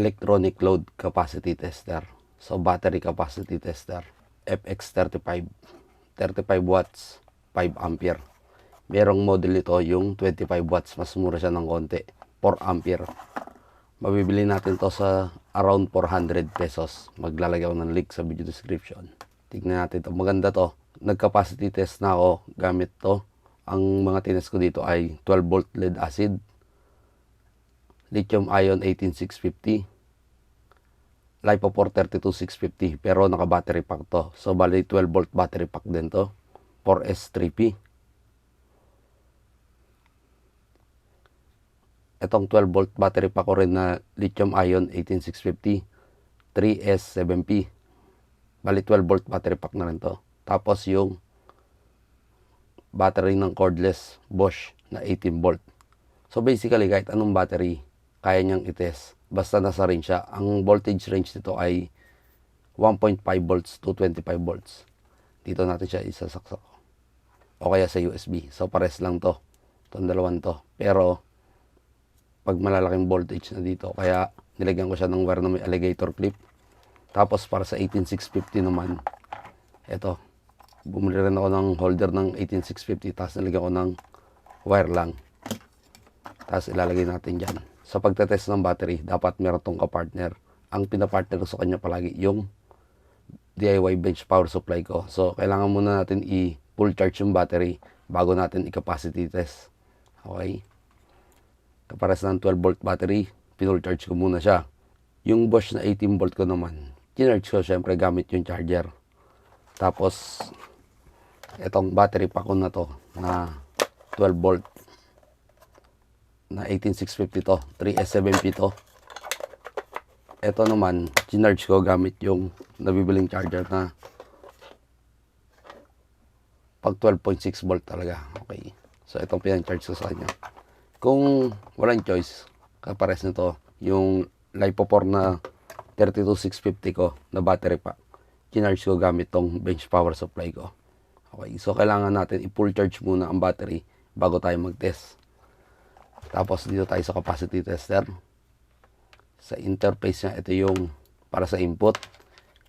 electronic load capacity tester. So, battery capacity tester. FX35. 35 watts, 5 ampere. Merong model ito yung 25 watts. Mas mura siya ng konti. 4 ampere. Mabibili natin to sa around 400 pesos. Maglalagay ako ng link sa video description. Tignan natin to. Maganda to. Nag-capacity test na ako gamit to. Ang mga tinest ko dito ay 12 volt lead acid, lithium ion 18650, LiPo4 32650 pero naka battery pack to. So bali 12 volt battery pack din to. 4S3P. Itong 12 volt battery pack ko rin na lithium ion 18650 3S7P. Bali 12 volt battery pack na rin to. Tapos yung battery ng cordless Bosch na 18 volt. So basically kahit anong battery kaya niyang itest basta nasa range siya. Ang voltage range nito ay 1.5 volts to 25 volts. Dito natin siya isasaksak. O kaya sa USB. So pares lang to. Itong dalawan to. Pero pag malalaking voltage na dito. Kaya nilagyan ko siya ng wire na may alligator clip. Tapos para sa 18650 naman, eto, bumili rin ako ng holder ng 18650 tapos nilagyan ko ng wire lang. Tapos ilalagay natin dyan. Sa pagtetest ng battery, dapat meron tong kapartner. Ang pinapartner ko sa kanya palagi yung DIY bench power supply ko. So, kailangan muna natin i-full charge yung battery bago natin i-capacity test. Okay? Kapares ng 12 volt battery, pinull charge ko muna siya. Yung Bosch na 18 volt ko naman, kinarge ko syempre gamit yung charger. Tapos, itong battery pack ko na to, na 12 volt, na 18650 to, 3S7P to. Ito naman, ginarge ko gamit yung nabibiling charger na pag 12.6 volt talaga. Okay. So, itong pinang-charge ko sa kanya. Kung walang choice, kapares na to, yung LiPo4 na 32650 ko na battery pack, kinarge ko gamit tong bench power supply ko. Okay, so kailangan natin i-full charge muna ang battery bago tayo mag-test. Tapos dito tayo sa capacity tester. Sa interface niya, ito yung para sa input.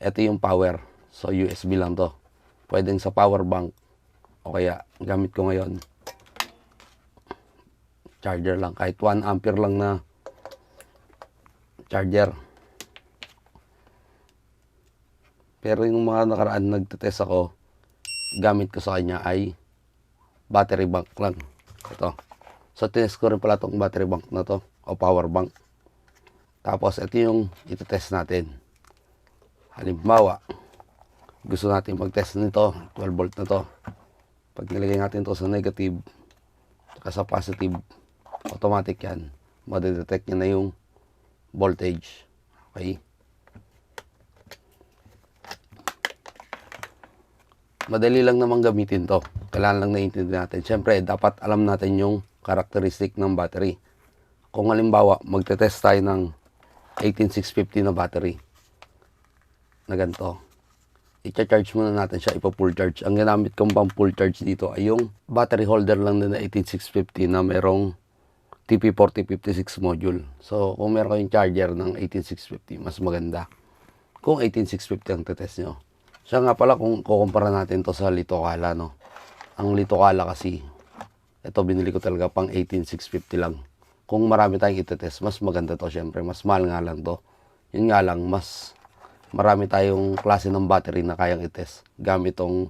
Ito yung power. So USB lang to. Pwedeng sa power bank o kaya gamit ko ngayon charger lang kahit 1 ampere lang na charger pero yung mga nakaraan nagtetest ako gamit ko sa kanya ay battery bank lang ito so tinest ko rin pala tong battery bank na to o power bank. Tapos ito yung itetest natin. Halimbawa gusto natin mag-test nito 12 volt na to. Pag nilagay natin to sa negative saka sa positive automatic yan. Madedetect niya na yung voltage. Okay? Madali lang naman gamitin to. Kailangan lang naiintindihan natin. Syempre dapat alam natin yung characteristic ng battery kung halimbawa magte-test tayo ng 18650 na battery na ganito i-charge muna natin siya, ipa-full charge. Ang ginamit kong pang full charge dito ay yung battery holder lang din na 18650 na merong TP4056 module. So, kung meron kayong charger ng 18650, mas maganda. Kung 18650 ang tetest nyo. Siya nga pala kung kukumpara natin to sa Litokala, no. Ang Litokala kasi, ito binili ko talaga pang 18650 lang. Kung marami tayong itetest, mas maganda to syempre. Mas mahal nga lang to. Yun nga lang, mas marami tayong klase ng battery na kayang itest gamit tong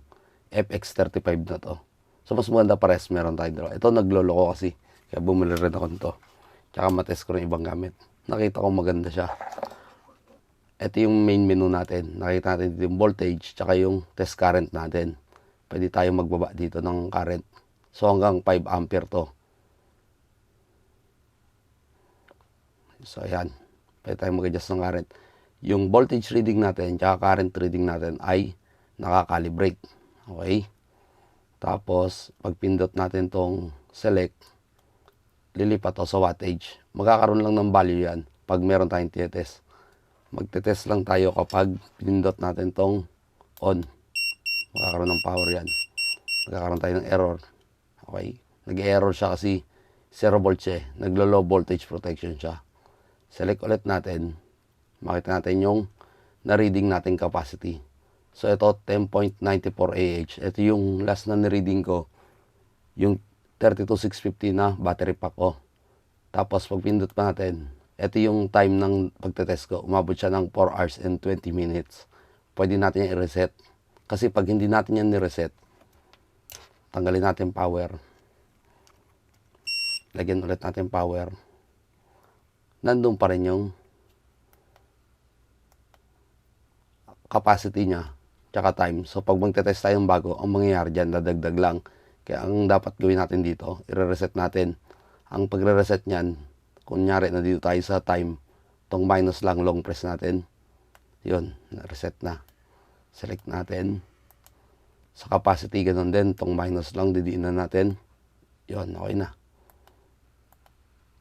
FX35 na to. So, mas maganda pares meron tayo dalawa. Ito nagloloko kasi. Kaya bumili rin ako nito. Tsaka matest ko rin ibang gamit. Nakita ko maganda siya. Ito yung main menu natin. Nakita natin dito yung voltage tsaka yung test current natin. Pwede tayo magbaba dito ng current. So hanggang 5 ampere to. So ayan. Pwede tayo mag-adjust ng current. Yung voltage reading natin tsaka current reading natin ay nakakalibrate. Okay? Tapos, pagpindot natin tong select, lilipat to sa wattage. Magkakaroon lang ng value yan pag meron tayong test. Magte-test lang tayo kapag pinindot natin tong on. Magkakaroon ng power yan. Magkakaroon tayo ng error. Okay? Nag-error siya kasi 0 volt siya eh. Naglo-low voltage protection siya. Select ulit natin. makita natin yung na-reading nating capacity. So ito 10.94 AH. Ito yung last na ni-reading ko. Yung 32650 na battery pack ko. Tapos pag pindot pa natin, ito yung time ng pagtetest ko. Umabot siya ng 4 hours and 20 minutes. Pwede natin yung i-reset. Kasi pag hindi natin yan ni-reset, tanggalin natin power. Lagyan ulit natin power. Nandun pa rin yung capacity niya tsaka time. So pag magte-test tayo ng bago, ang mangyayari dyan, dadagdag lang. Kaya ang dapat gawin natin dito, i-reset natin. Ang pagre-reset niyan, kunyari na dito tayo sa time, tong minus lang long press natin. Yun, na-reset na. Select natin. Sa capacity, ganun din. Tong minus lang, didiin na natin. Yun, okay na.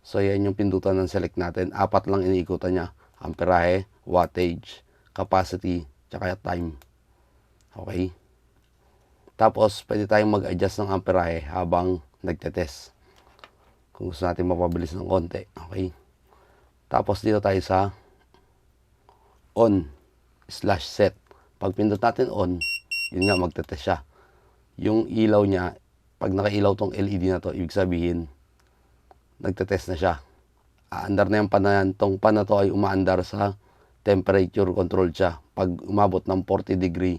So, yan yung pindutan ng select natin. Apat lang iniikutan niya. Amperahe, wattage, capacity, tsaka time. Okay? Tapos, pwede tayong mag-adjust ng amperahe habang nagtetest. Kung gusto natin mapabilis ng konti. Okay? Tapos, dito tayo sa on slash set. Pag pindot natin on, yun nga, magtetest siya. Yung ilaw niya, pag nakailaw tong LED na to, ibig sabihin, nagtetest na siya. Aandar na yung pan na. Tong pan na to ay umaandar sa temperature control siya. Pag umabot ng 40 degree,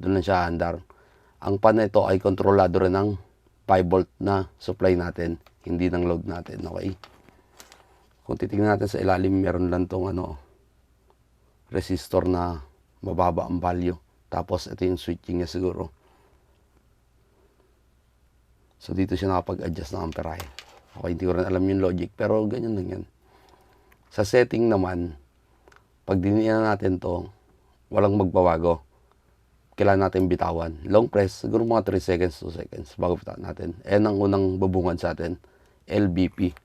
doon lang siya aandar. Ang pan na ito ay kontrolado rin ng 5 volt na supply natin, hindi ng load natin. Okay? Kung titingnan natin sa ilalim, meron lang tong ano, resistor na mababa ang value. Tapos ito yung switching niya siguro. So dito siya nakapag-adjust ng amperahe. Okay, hindi ko rin alam yung logic, pero ganyan lang yan. Sa setting naman, pag diniyan natin to, walang magbabago. Kailangan natin bitawan. Long press, siguro mga 3 seconds, 2 seconds bago bitawan natin. Ayan ang unang bubungan sa atin, LBP.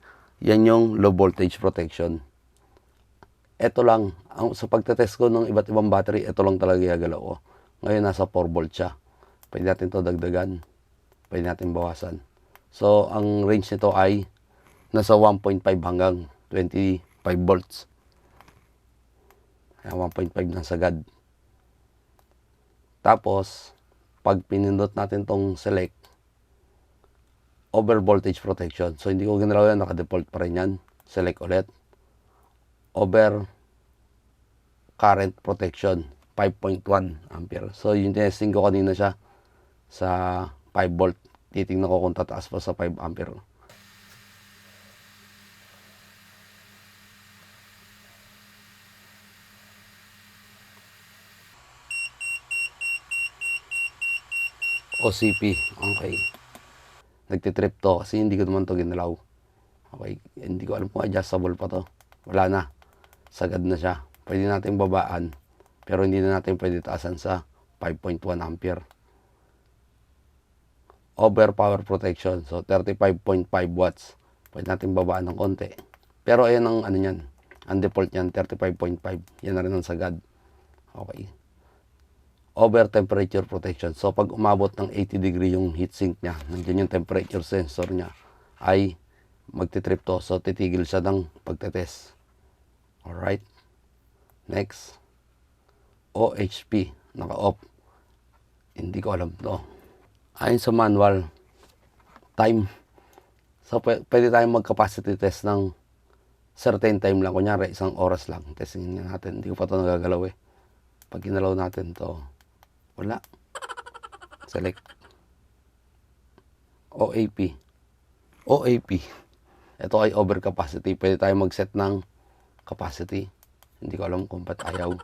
Yan yung low voltage protection. Ito lang, ang, sa pagtetest ko ng iba't ibang battery, ito lang talaga gagalaw ko. Ngayon nasa 4 volt siya. Pwede natin to dagdagan. Pwede natin bawasan. So, ang range nito ay nasa 1.5 hanggang 25 volts. Ayan, 1.5 ng sagad. Tapos, pag pinindot natin tong select, over voltage protection. So, hindi ko ginalaw yan, naka-default pa rin yan. Select ulit. Over current protection, 5.1 ampere. So, yung testing ko kanina siya sa 5 volt. Titingnan ko kung tataas pa sa 5 ampere. OCP. Okay. Nagtitrip to kasi hindi ko naman to ginalaw. Okay. Hindi ko alam kung adjustable pa to. Wala na. Sagad na siya. Pwede natin babaan. Pero hindi na natin pwede taasan sa 5.1 ampere. Over power protection. So 35.5 watts. Pwede natin babaan ng konti. Pero ayan ang ano niyan. Ang default niyan 35.5. Yan na rin ang sagad. Okay over temperature protection. So pag umabot ng 80 degree yung heatsink niya, nandiyan yung temperature sensor niya, ay magtitrip to. So titigil siya ng pagtetest. Alright. Next. OHP. Naka-off. Hindi ko alam to. Ayon sa manual, time. So pwede tayong mag-capacity test ng certain time lang. Kunyari, isang oras lang. Testingin natin. Hindi ko pa to nagagalaw eh. Pag ginalaw natin to, wala. Select. OAP. OAP. Ito ay overcapacity. Pwede tayo mag-set ng capacity. Hindi ko alam kung ba't ayaw.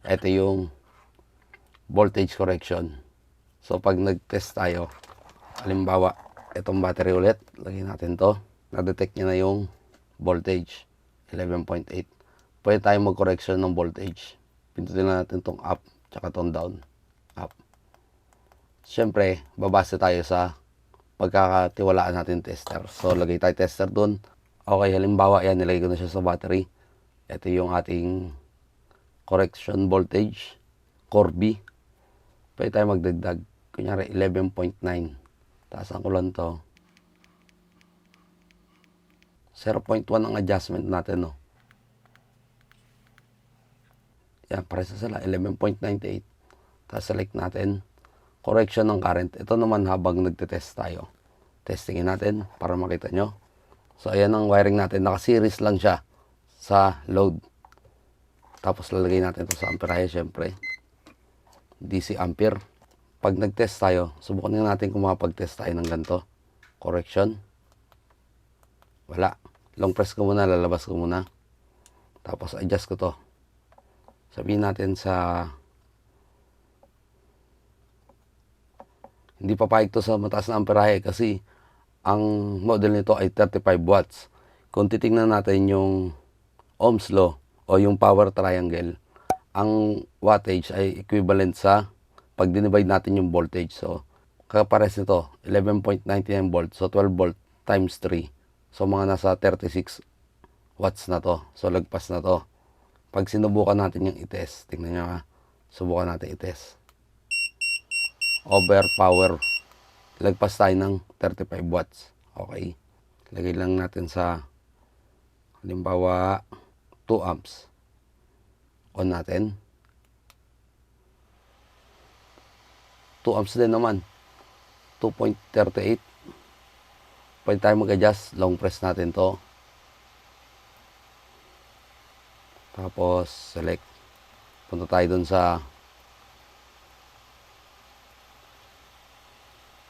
Ito yung voltage correction. So, pag nag-test tayo, halimbawa, itong battery ulit, lagyan natin to. Na-detect niya na yung voltage. 11.8. Pwede tayo mag-correction ng voltage. Pindutin na natin tong up, tsaka tong down up. Siyempre, babase tayo sa pagkakatiwalaan natin tester. So, lagay tayo tester dun. Okay, halimbawa yan, nilagay ko na siya sa battery. Ito yung ating correction voltage, core B. Pwede tayo magdagdag. Kunyari, 11.9. Taasan ko lang to. 0.1 ang adjustment natin, no? Para sa sila, 11.98. Tapos select natin, correction ng current. Ito naman habang nagte-test tayo. Testingin natin para makita nyo. So, ayan ang wiring natin. Naka-series lang siya sa load. Tapos lalagay natin ito sa amperahe, syempre. DC ampere. Pag nag-test tayo, subukan nga natin kung makapag-test tayo ng ganito. Correction. Wala. Long press ko muna, lalabas ko muna. Tapos adjust ko to. Sabihin natin sa hindi papayag to sa mataas na amperahe kasi ang model nito ay 35 watts. Kung titingnan natin yung Ohm's law o yung power triangle, ang wattage ay equivalent sa pag dinivide natin yung voltage. So, kapares nito, 11.99 volts. So, 12 volt times 3. So, mga nasa 36 watts na to. So, lagpas na to. Pag sinubukan natin yung itest, tingnan nyo ha. Subukan natin itest. Over power. Lagpas tayo ng 35 watts. Okay. Lagay lang natin sa halimbawa 2 amps. On natin. 2 amps din naman. 2.38. Pwede tayo mag-adjust. Long press natin to. Tapos, select. Punta tayo dun sa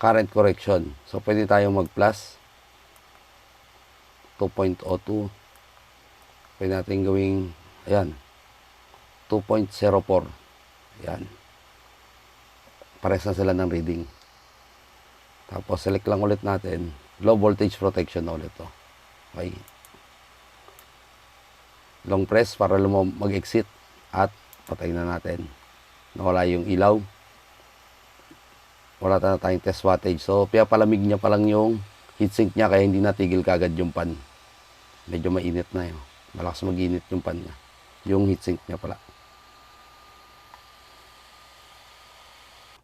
current correction. So, pwede tayong mag-plus. 2.02. Pwede natin gawing, ayan, 2.04. Ayan. Pares na sila ng reading. Tapos, select lang ulit natin. Low voltage protection na ulit to. Okay. Long press para lumam- mag-exit at patay na natin. Nawala yung ilaw. Wala na tayong test wattage. So, palamig niya pa lang yung heatsink niya kaya hindi natigil kagad yung pan. Medyo mainit na yun. Malakas mag-init yung pan niya. Yung heatsink niya pala.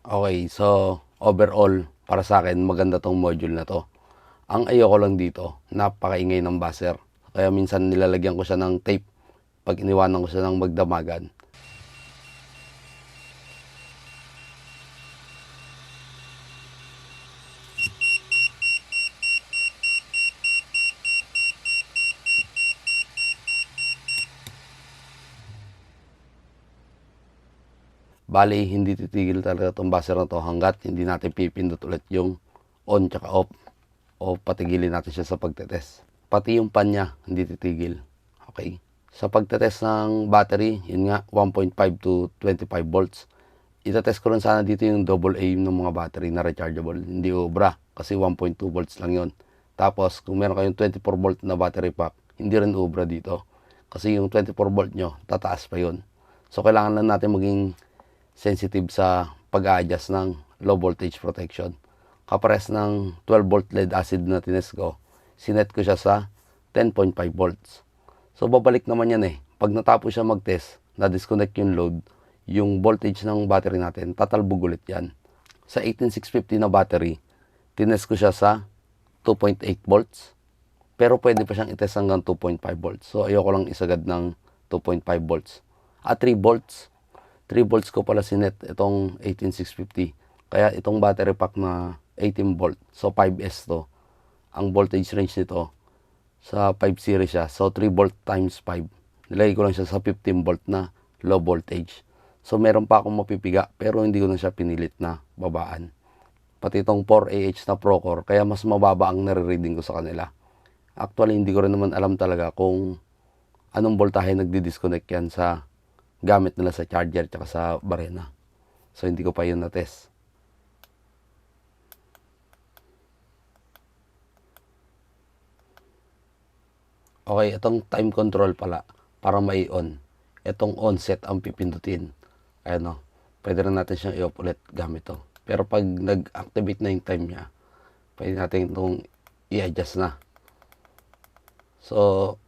Okay, so overall, para sa akin, maganda tong module na to. Ang ayoko lang dito, napakaingay ng buzzer. Kaya minsan nilalagyan ko siya ng tape pag iniwanan ko siya ng magdamagan. Bali, hindi titigil talaga itong buzzer na to hanggat hindi natin pipindot ulit yung on tsaka off o patigilin natin siya sa pagtetest. Pati yung pan niya, hindi titigil. Okay? Sa pagtetest ng battery, yun nga, 1.5 to 25 volts. Itatest ko rin sana dito yung double A ng mga battery na rechargeable. Hindi ubra, kasi 1.2 volts lang yon. Tapos, kung meron kayong 24 volt na battery pack, hindi rin ubra dito. Kasi yung 24 volt nyo, tataas pa yon. So, kailangan lang natin maging sensitive sa pag-a-adjust ng low voltage protection. Kapares ng 12 volt lead acid na tines ko, sinet ko siya sa 10.5 volts. So babalik naman yan eh. Pag natapos siya mag-test, na-disconnect yung load, yung voltage ng battery natin, tatalbog ulit yan. Sa 18650 na battery, tines ko siya sa 2.8 volts. Pero pwede pa siyang itest hanggang 2.5 volts. So ayoko lang isagad ng 2.5 volts. At 3 volts, 3 volts ko pala sinet itong 18650. Kaya itong battery pack na 18 volt, so 5S to. Ang voltage range nito sa 5 series siya. So 3 volt times 5. Nilagay ko lang siya sa 15 volt na low voltage. So meron pa akong mapipiga pero hindi ko na siya pinilit na babaan. Pati itong 4AH na Procore kaya mas mababa ang nare-reading ko sa kanila. Actually hindi ko rin naman alam talaga kung anong voltahe nagdi-disconnect yan sa gamit nila sa charger at sa barena. So hindi ko pa yun na-test. Okay, itong time control pala para mai-on. Itong on set ang pipindutin. Ayan o. Pwede rin natin siyang i-off ulit gamit to. Pero pag nag-activate na yung time niya, pwede natin itong i-adjust na. So,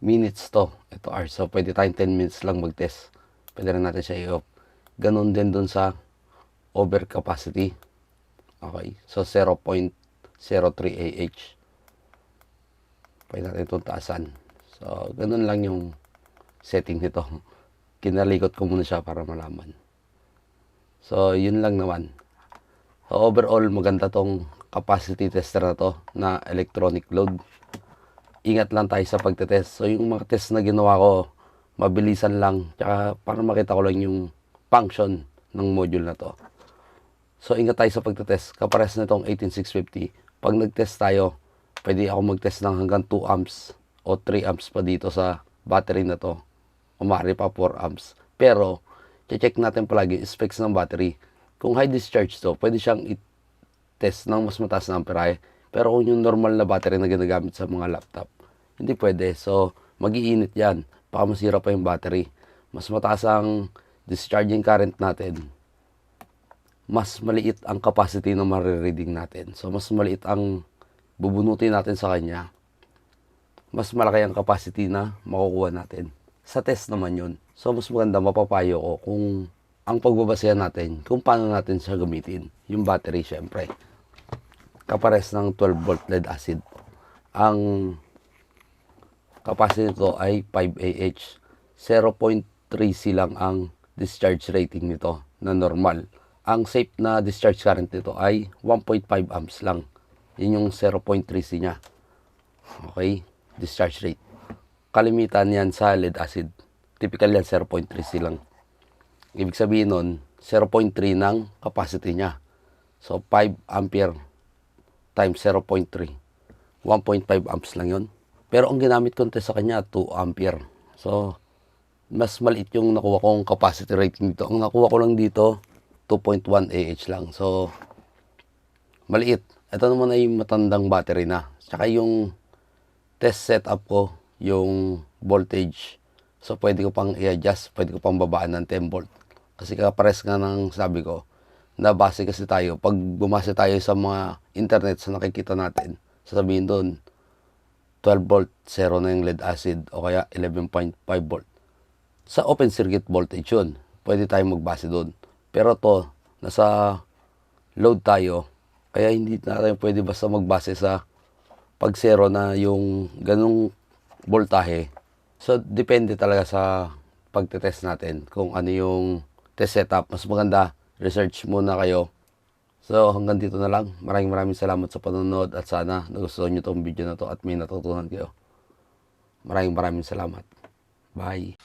minutes to. Ito hours. So, pwede tayong 10 minutes lang mag-test. Pwede rin natin siya i-off. Ganon din dun sa overcapacity. Okay. So, 0.03 AH. Pwede natin itong taasan. So, ganun lang yung setting nito. kinalikot ko muna siya para malaman. So, yun lang naman. So, overall, maganda tong capacity tester na to na electronic load. Ingat lang tayo sa pagtetest. So, yung mga test na ginawa ko, mabilisan lang. Tsaka, para makita ko lang yung function ng module na to. So, ingat tayo sa pagtetest. Kapares na itong 18650. Pag nag-test tayo, pwede ako mag-test ng hanggang 2 amps o 3 amps pa dito sa battery na to. Umari pa 4 amps. Pero, check natin palagi specs ng battery. Kung high discharge to, pwede siyang i-test ng mas mataas na amperahe. Pero kung yung normal na battery na ginagamit sa mga laptop, hindi pwede. So, magiinit yan. Baka masira pa yung battery. Mas mataas ang discharging current natin. Mas maliit ang capacity na marireading natin. So, mas maliit ang bubunutin natin sa kanya. Mas malaki ang capacity na makukuha natin. Sa test naman yun. So, mas maganda mapapayo ko kung ang pagbabasehan natin, kung paano natin siya gamitin. Yung battery, syempre. Kapares ng 12 volt lead acid. Ang capacity nito ay 5 AH. 0.3C lang ang discharge rating nito na normal. Ang safe na discharge current nito ay 1.5 amps lang. Yun yung 0.3C niya. Okay? Discharge rate. Kalimitan yan sa lead acid. Typical yan 0.3C lang. Ibig sabihin nun, 0.3 ng capacity niya. So, 5 ampere times 0.3. 1.5 amps lang yon. Pero ang ginamit ko sa kanya, 2 ampere. So, mas maliit yung nakuha kong capacity rating dito. Ang nakuha ko lang dito, 2.1 AH lang. So, maliit. Ito naman ay matandang battery na. Tsaka yung test setup ko, yung voltage. So, pwede ko pang i-adjust, pwede ko pang babaan ng 10 volt. Kasi kapares nga ng sabi ko, na base kasi tayo, pag bumase tayo sa mga internet sa nakikita natin, sasabihin doon, 12 volt, 0 na yung lead acid, o kaya 11.5 volt. Sa open circuit voltage yun, pwede tayong magbase doon. Pero to, nasa load tayo, kaya hindi na tayo pwede basta magbase sa pag zero na yung ganung voltahe. So, depende talaga sa pagtetest natin kung ano yung test setup. Mas maganda, research muna kayo. So, hanggang dito na lang. Maraming maraming salamat sa panonood at sana nagustuhan nyo tong video na to at may natutunan kayo. Maraming maraming salamat. Bye.